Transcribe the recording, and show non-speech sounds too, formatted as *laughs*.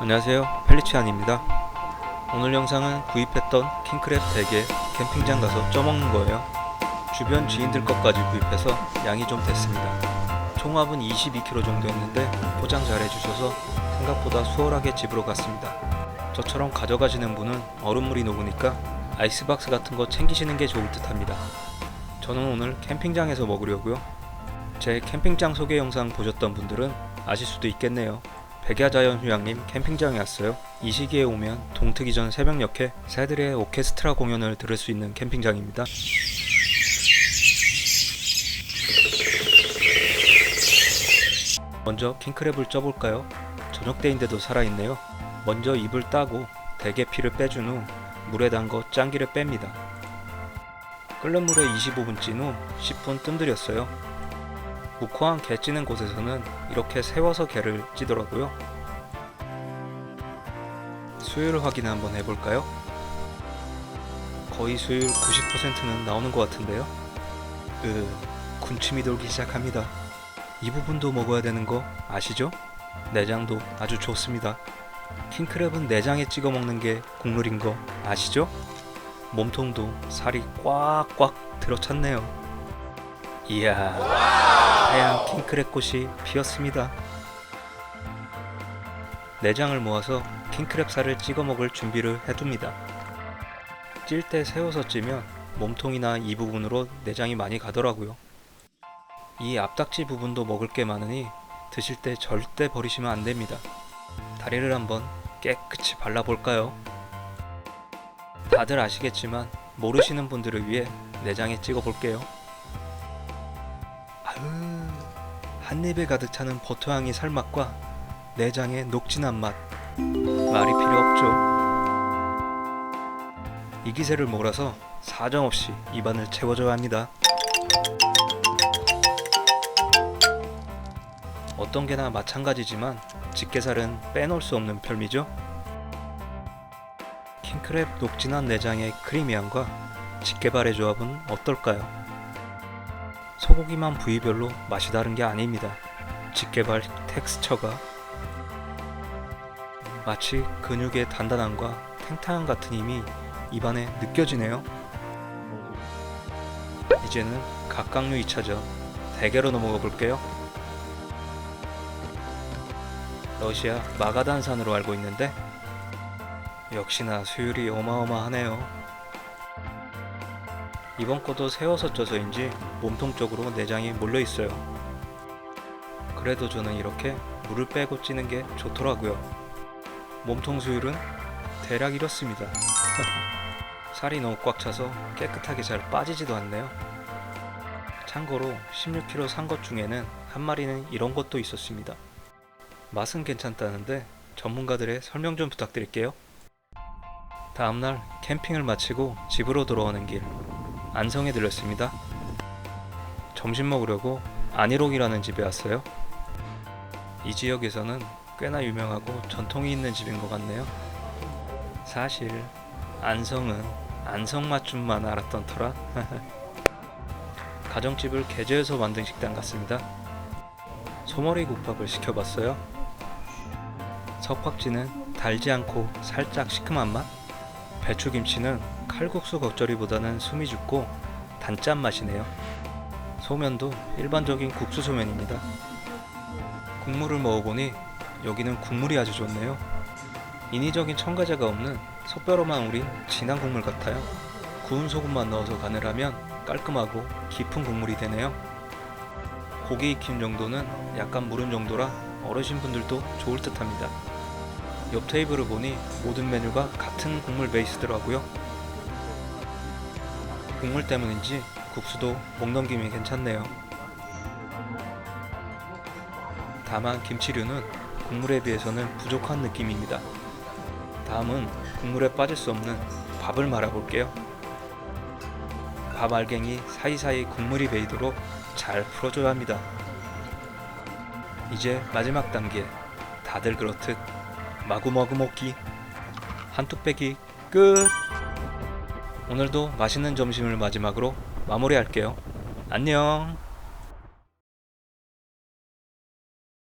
안녕하세요. 펠리치안입니다. 오늘 영상은 구입했던 킹크랩 4개 캠핑장 가서 쪄먹는 거예요. 주변 지인들 것까지 구입해서 양이 좀 됐습니다. 총합은 22kg 정도 했는데 포장 잘 해주셔서 생각보다 수월하게 집으로 갔습니다. 저처럼 가져가시는 분은 얼음물이 녹으니까 아이스박스 같은 거 챙기시는 게 좋을 듯 합니다. 저는 오늘 캠핑장에서 먹으려고요. 제 캠핑장 소개 영상 보셨던 분들은 아실 수도 있겠네요 백야자연 휴양림 캠핑장에 왔어요. 이 시기에 오면 동트기 전 새벽녘에 새들의 오케스트라 공연을 들을 수 있는 캠핑장입니다. 먼저 킹크랩을 쪄볼까요? 저녁 때인데도 살아있네요. 먼저 입을 따고 대게 피를 빼준 후 물에 담궈 짠기를 뺍니다. 끓는 물에 25분 찐 후 10분 뜸들였어요. 무코한 게 찌는 곳에서는 이렇게 세워서 게를 찌더라고요. 수율 확인 한번 해볼까요? 거의 수율 90%는 나오는 것 같은데요. 으, 군침이 돌기 시작합니다. 이 부분도 먹어야 되는 거 아시죠? 내장도 아주 좋습니다. 킹크랩은 내장에 찍어 먹는 게 국룰인 거 아시죠? 몸통도 살이 꽉꽉 들어찼네요. 이야, 하얀 킹크랩 꽃이 피었습니다. 내장을 모아서 킹크랩 살을 찍어 먹을 준비를 해둡니다. 찔 때 세워서 찌면 몸통이나 이 부분으로 내장이 많이 가더라고요. 이 앞딱지 부분도 먹을 게 많으니 드실 때 절대 버리시면 안 됩니다. 다리를 한번 깨끗이 발라볼까요? 다들 아시겠지만 모르시는 분들을 위해 내장에 찍어 볼게요. 아유, 한 입에 가득 차는 버터향이 살맛과 내장의 녹진한 맛 말이 필요 없죠. 이 기세를 몰아서 사정없이 입안을 채워줘야 합니다. 어떤 게나 마찬가지지만 집게살은 빼놓을 수 없는 별미죠. 킹크랩 녹진한 내장의 크리미함과 집게발의 조합은 어떨까요? 소고기만 부위별로 맛이 다른 게 아닙니다. 집게발 텍스처가 마치 근육의 단단함과 탱탱함 같은 힘이 입안에 느껴지네요. 이제는 각각류 2차전 대게로 넘어가 볼게요. 러시아 마가단산으로 알고 있는데 역시나 수율이 어마어마하네요. 이번 거도 세워서 쪄서인지 몸통 쪽으로 내장이 몰려 있어요. 그래도 저는 이렇게 물을 빼고 찌는 게 좋더라고요. 몸통 수율은 대략 이렇습니다. *laughs* 살이 너무 꽉 차서 깨끗하게 잘 빠지지도 않네요. 참고로 16kg 산 것 중에는 한 마리는 이런 것도 있었습니다. 맛은 괜찮다는데 전문가들의 설명 좀 부탁드릴게요. 다음날 캠핑을 마치고 집으로 돌아오는 길 안성에 들렸습니다. 점심 먹으려고 안일옥이라는 집에 왔어요. 이 지역에서는 꽤나 유명하고 전통이 있는 집인 것 같네요. 사실 안성은 안성 맛집만 알았던 터라 *laughs* 가정집을 개조해서 만든 식당 같습니다. 소머리 국밥을 시켜봤어요. 석박지는 달지 않고 살짝 시큼한 맛. 배추김치는 칼국수 겉절이보다는 숨이 죽고 단짠 맛이네요. 소면도 일반적인 국수 소면입니다. 국물을 먹어보니 여기는 국물이 아주 좋네요. 인위적인 첨가제가 없는 솥뼈로만 우린 진한 국물 같아요. 구운 소금만 넣어서 간을 하면 깔끔하고 깊은 국물이 되네요. 고기 익힘 정도는 약간 무른 정도라 어르신분들도 좋을 듯 합니다. 옆 테이블을 보니 모든 메뉴가 같은 국물 베이스더라고요. 국물 때문인지 국수도 목 넘김이 괜찮네요. 다만 김치류는 국물에 비해서는 부족한 느낌입니다. 다음은 국물에 빠질 수 없는 밥을 말아볼게요. 밥 알갱이 사이사이 국물이 배이도록 잘 풀어줘야 합니다. 이제 마지막 단계 다들 그렇듯 마구마구 먹기 한 뚝배기 끝 오늘도 맛있는 점심을 마지막으로 마무리할게요. 안녕